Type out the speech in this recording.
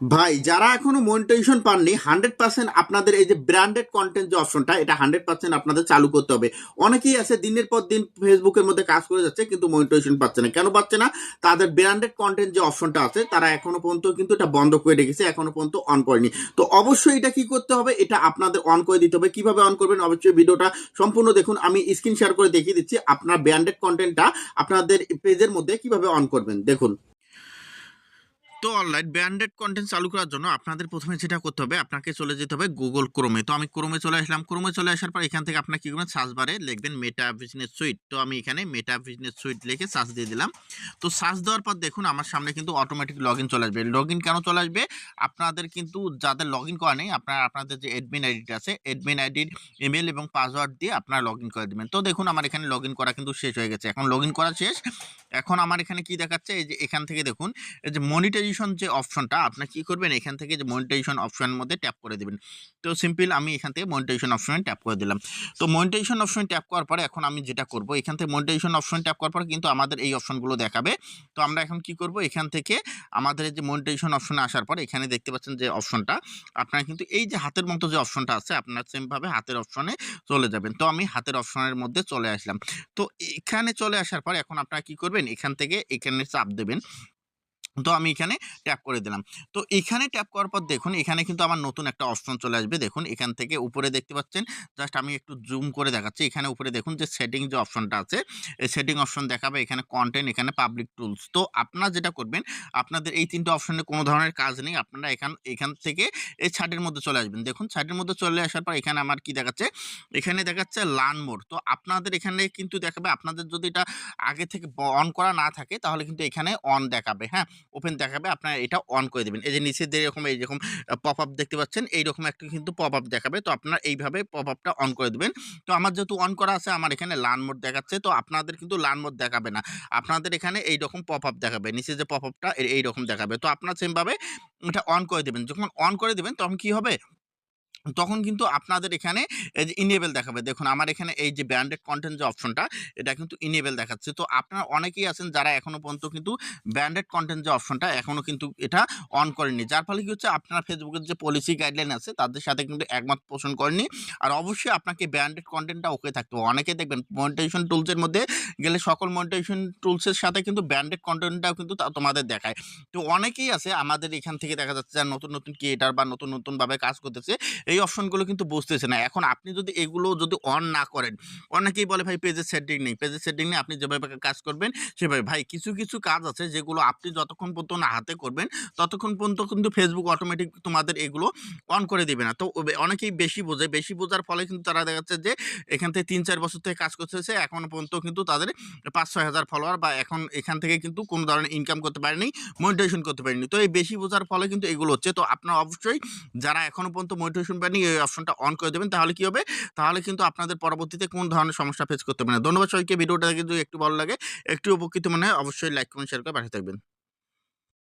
ভাই, যারা এখনও মনিটাইজেশন পাননি হান্ড্রেড পার্সেন্ট আপনাদের এই যে ব্র্যান্ডেড কন্টেন্ট যে অপশনটা এটা হান্ড্রেড পার্সেন্ট আপনাদের চালু করতে হবে। অনেকেই আছে, দিনের পর দিন ফেসবুকের মধ্যে কাজ করে যাচ্ছে, কিন্তু মনিটাইজেশন পাচ্ছে না। কেন পাচ্ছে না? তাদের ব্র্যান্ডেড কন্টেন্ট যে অপশনটা আছে, তারা এখনও পর্যন্ত কিন্তু এটা বন্ধ করে রেখেছে, এখনও পর্যন্ত অন করেনি। তো অবশ্যই এটা কি করতে হবে? এটা আপনাদের অন করে দিতে হবে। কীভাবে অন করবেন? অবশ্যই ভিডিওটা সম্পূর্ণ দেখুন। আমি স্ক্রিন শেয়ার করে দেখিয়ে দিচ্ছি আপনার ব্র্যান্ডেড কন্টেন্টটা আপনাদের পেজের মধ্যে কীভাবে অন করবেন। দেখুন। তো অনলাইন ব্র্যান্ডেড কন্টেন্ট চালু করার জন্য আপনাদের প্রথমে যেটা করতে হবে, আপনাকে চলে যেতে হবে গুগল ক্রোমে তো আমি ক্রোমে চলে আসলাম। ক্রোমে চলে আসার পর এখান থেকে আপনার কী করবেন? সার্চ বারে লিখবেন মেটা বিজনেস সুইট তো আমি এখানে মেটা বিজনেস সুইট লিখে সার্চ দিয়ে দিলাম। তো সার্চ দেওয়ার পর দেখুন আমার সামনে কিন্তু অটোমেটিক লগ চলে আসবে। লগ কেন চলে আসবে? আপনাদের কিন্তু যাদের লগ ইন করা নেই, আপনার আপনাদের যে অ্যাডমিন আইডিটা আছে অ্যাডমিন আইডির ইমেল এবং পাসওয়ার্ড দিয়ে আপনারা লগ ইন করে দেবেন। তো দেখুন আমার এখানে লগ করা কিন্তু শেষ হয়ে গেছে। এখন লগ করা শেষ। এখন আমার এখানে কি দেখাচ্ছে? এই যে এখান থেকে দেখুন, এই যে মনিটাইজেশন যে অপশনটা আপনার কি করবেন? এখান থেকে যে মনিটাইজেশন অপশনের মধ্যে ট্যাপ করে দেবেন। তো সিম্পল আমি এখান থেকে মনিটাইজেশন অপশনে ট্যাপ করে দিলাম। তো মনিটাইজেশন অপশনে ট্যাপ করার পরে এখন আমি যেটা করব, এখান থেকে মনিটাইজেশন অপশন ট্যাপ করার পরে কিন্তু আমাদের এই অপশনগুলো দেখাবে। তো আমরা এখন কি করব? এখান থেকে আমাদের যে মনিটাইজেশন অপশনে আসার পর এখানে দেখতে পাচ্ছেন যে অপশনটা আপনারা কিন্তু এই যে হাতের মতো যে অপশনটা আছে, আপনার সেমভাবে হাতের অপশনে চলে যাবেন। তো আমি হাতের অপশনের মধ্যে চলে আসলাম। তো এখানে চলে আসার পর এখন আপনারা কি করবেন? এখান থেকে এখানে চাপ দেবেন। তো আমি এখানে ট্যাপ করে দিলাম। তো এখানে ট্যাপ করার পর দেখুন, এখানে কিন্তু আমার নতুন একটা অপশন চলে আসবে। দেখুন, এখান থেকে উপরে দেখতে পাচ্ছেন জাস্ট আমি একটু জুম করে দেখাচ্ছি। এখানে উপরে দেখুন যে সেটিং যে অপশনটা আছে, এই সেটিং অপশন দেখাবে। এখানে কন্টেন্ট এখানে পাবলিক টুলস তো আপনারা যেটা করবেন, আপনাদের এই তিনটে অপশনে কোনো ধরনের কাজ নেই। আপনারা এখান এখান থেকে এই ছাটের মধ্যে চলে আসবেন। দেখুন ছাটের মধ্যে চলে আসার পর এখানে আমার কি দেখাচ্ছে? এখানে দেখাচ্ছে লার্ন মোর তো আপনাদের এখানে কিন্তু দেখাবে। আপনাদের যদি এটা আগে থেকে অন করা না থাকে, তাহলে কিন্তু এখানে অন দেখাবে। হ্যাঁ? ওপেন দেখাবে, আপনারা এটা অন করে দেবেন। এই যে নিচে যেরকম এইরকম পপ আপ দেখতে পাচ্ছেন, এইরকম একটা কিন্তু পপ আপ দেখাবে। তো আপনারা এইভাবে পপ আপটা অন করে দেবেন। তো আমার যেহেতু অন করা আছে, আমার এখানে লান মোড দেখাচ্ছে, তো আপনাদের কিন্তু লান মোড দেখাবে না। আপনাদের এখানে এইরকম পপ আপ দেখাবে, নিচে যে পপ আপটা এইরকম দেখাবে। তো আপনারা সেমভাবে এটা অন করে দেবেন। যখন অন করে দেবেন, তখন কি হবে? তখন কিন্তু আপনাদের এখানে এই যে ইনেবেল দেখাবে। দেখুন, আমার এখানে এই যে ব্র্যান্ডেড কন্টেন্ট যে অপশনটা এটা কিন্তু ইনেবেল দেখাচ্ছে। তো আপনারা অনেকেই আছেন যারা এখনও পর্যন্ত কিন্তু ব্র্যান্ডেড কন্টেন্ট যে অপশনটা এখনও কিন্তু এটা অন করেনি যার ফলে কি হচ্ছে, আপনার ফেসবুকের যে পলিসি গাইডলাইন আছে, তাদের সাথে কিন্তু একমত পোষণ করেনি আর অবশ্যই আপনাকে ব্র্যান্ডেড কন্টেন্টটা ওকে থাকতে হবে। অনেকে দেখবেন মনিটাইজেশন টুলসের মধ্যে গেলে সকল মনিটাইজেশন টুলসের সাথে কিন্তু ব্র্যান্ডেড কন্টেন্টটাও কিন্তু তোমাদের দেখায়। তো অনেকেই আছে, আমাদের এখান থেকে দেখা যাচ্ছে, যারা নতুন নতুন ক্রিয়েটার বা নতুন, নতুনভাবে কাজ করতেছে এই অপশনগুলো কিন্তু বুঝতেছে না। এখন আপনি যদি এগুলো যদি অন না করেন, অনেকেই বলে, ভাই পেজের সেটিং নেই। পেজের সেটিং নেই আপনি যেভাবে কাজ করবেন, সেভাবে। ভাই, কিছু কিছু কাজ আছে যেগুলো আপনি যতক্ষণ পর্যন্ত না হাতে করবেন, ততক্ষণ পর্যন্ত কিন্তু ফেসবুক অটোমেটিক তোমাদের এগুলো অন করে দিবে না। তো অনেকেই বেশি বোঝে। বেশি বোঝার ফলে কিন্তু তারা দেখা যাচ্ছে যে, এখান থেকে তিন, চার বছর থেকে কাজ করতেছে, এখন পর্যন্ত কিন্তু তাদের পাঁচ, ছয় হাজার ফলোয়ার বা এখন এখান থেকে কিন্তু কোনো ধরনের ইনকাম করতে পারেনি মনিটাইজেশন করতে পারেনি। তো এই বেশি বোঝার ফলে কিন্তু এগুলো হচ্ছে। তো আপনারা অবশ্যই যারা এখনও পর্যন্ত মোটিভেশন পায়নি এই অপশনটা অন করে দেবেন, তাহলে কি হবে? তাহলে কিন্তু আপনাদের পরবর্তীতে কোন ধরনের সমস্যা ফেস করতে পারে না। ধন্যবাদ সবাইকে। ভিডিওটা যদি একটু ভালো লাগে, একটু উপকৃত মনে হয়, অবশ্যই লাইক কমেন্ট শেয়ার করে পাঠিয়ে থাকবেন।